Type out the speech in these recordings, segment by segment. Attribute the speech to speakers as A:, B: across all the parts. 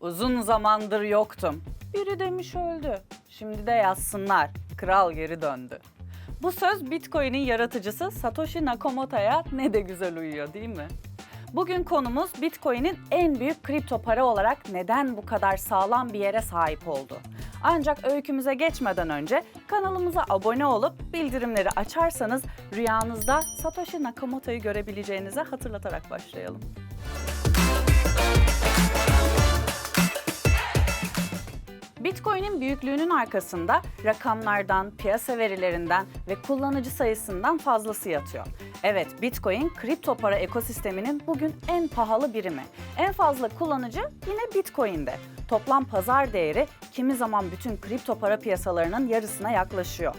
A: Uzun zamandır yoktum. Biri demiş öldü. Şimdi de yazsınlar. Kral geri döndü. Bu söz Bitcoin'in yaratıcısı Satoshi Nakamoto'ya ne de güzel uyuyor değil mi? Bugün konumuz Bitcoin'in en büyük kripto para olarak neden bu kadar sağlam bir yere sahip oldu. Ancak öykümüze geçmeden önce kanalımıza abone olup bildirimleri açarsanız rüyanızda Satoshi Nakamoto'yu görebileceğinizi hatırlatarak başlayalım. Bitcoin'in büyüklüğünün arkasında rakamlardan, piyasa verilerinden ve kullanıcı sayısından fazlası yatıyor. Evet, Bitcoin kripto para ekosisteminin bugün en pahalı birimi. En fazla kullanıcı yine Bitcoin'de. Toplam pazar değeri kimi zaman bütün kripto para piyasalarının yarısına yaklaşıyor.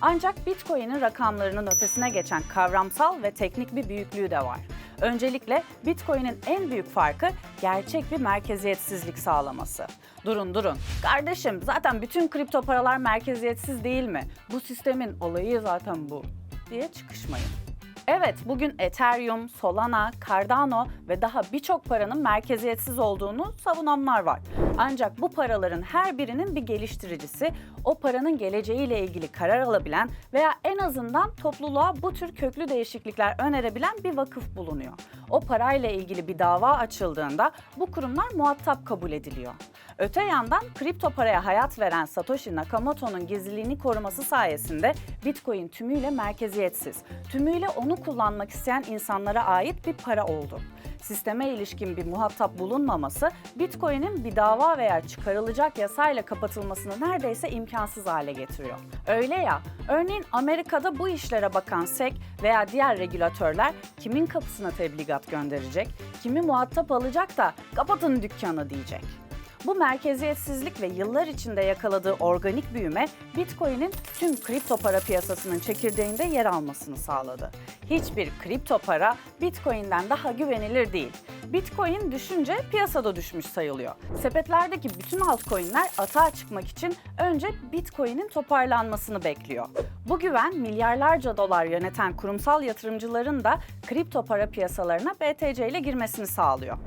A: Ancak Bitcoin'in rakamlarının ötesine geçen kavramsal ve teknik bir büyüklüğü de var. Öncelikle Bitcoin'in en büyük farkı gerçek bir merkeziyetsizlik sağlaması. Durun durun. Kardeşim zaten bütün kripto paralar merkeziyetsiz değil mi? Bu sistemin olayı zaten bu diye çıkışmayın. Evet, bugün Ethereum, Solana, Cardano ve daha birçok paranın merkeziyetsiz olduğunu savunanlar var. Ancak bu paraların her birinin bir geliştiricisi, o paranın geleceğiyle ilgili karar alabilen veya en azından topluluğa bu tür köklü değişiklikler önerebilen bir vakıf bulunuyor. O parayla ilgili bir dava açıldığında bu kurumlar muhatap kabul ediliyor. Öte yandan kripto paraya hayat veren Satoshi Nakamoto'nun gizliliğini koruması sayesinde Bitcoin tümüyle merkeziyetsiz, tümüyle onu kullanmak isteyen insanlara ait bir para oldu. Sisteme ilişkin bir muhatap bulunmaması Bitcoin'in bir dava veya çıkarılacak yasayla kapatılmasını neredeyse imkansız hale getiriyor. Öyle ya, örneğin Amerika'da bu işlere bakan SEC veya diğer regülatörler kimin kapısına tebligat gönderecek, kimi muhatap alacak da kapatın dükkanı diyecek. Bu merkeziyetsizlik ve yıllar içinde yakaladığı organik büyüme Bitcoin'in tüm kripto para piyasasının çekirdeğinde yer almasını sağladı. Hiçbir kripto para Bitcoin'den daha güvenilir değil. Bitcoin düşünce piyasada düşmüş sayılıyor. Sepetlerdeki bütün altcoin'ler atağa çıkmak için önce Bitcoin'in toparlanmasını bekliyor. Bu güven milyarlarca dolar yöneten kurumsal yatırımcıların da kripto para piyasalarına BTC ile girmesini sağlıyor.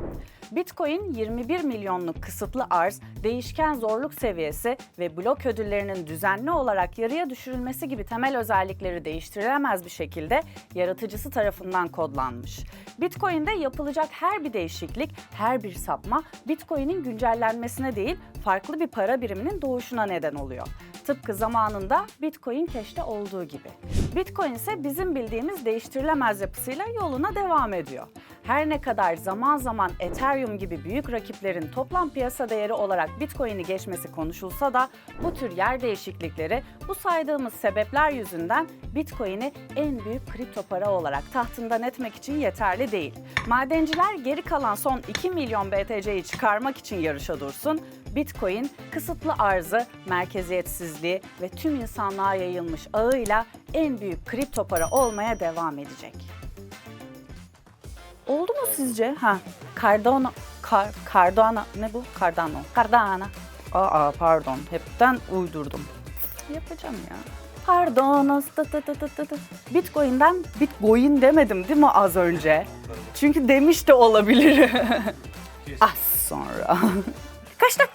A: Bitcoin 21 milyonluk kısıtlı arz, değişken zorluk seviyesi ve blok ödüllerinin düzenli olarak yarıya düşürülmesi gibi temel özellikleri değiştirilemez bir şekilde yaratıcısı tarafından kodlanmış. Bitcoin'de yapılacak her bir değişiklik, her bir sapma Bitcoin'in güncellenmesine değil, farklı bir para biriminin doğuşuna neden oluyor. Tıpkı zamanında Bitcoin Cash'te olduğu gibi. Bitcoin ise bizim bildiğimiz değiştirilemez yapısıyla yoluna devam ediyor. Her ne kadar zaman zaman Ethereum gibi büyük rakiplerin toplam piyasa değeri olarak Bitcoin'i geçmesi konuşulsa da bu tür yer değişiklikleri bu saydığımız sebepler yüzünden Bitcoin'i en büyük kripto para olarak tahtından etmek için yeterli değil. Madenciler geri kalan son 2 milyon BTC'yi çıkarmak için yarışa dursun. Bitcoin kısıtlı arzı, merkeziyetsizliği ve tüm insanlığa yayılmış ağıyla en büyük kripto para olmaya devam edecek. Oldu mu sizce? Ha, Cardano, Car, Cardano, ne bu? Cardano, Cardano. Aa pardon, hepten uydurdum. Yapacağım ya. Pardon, tı tı tı tı tı. Bitcoin'den Bitcoin demedim değil mi az önce? Çünkü demiş de olabilir. Az sonra. 貸したか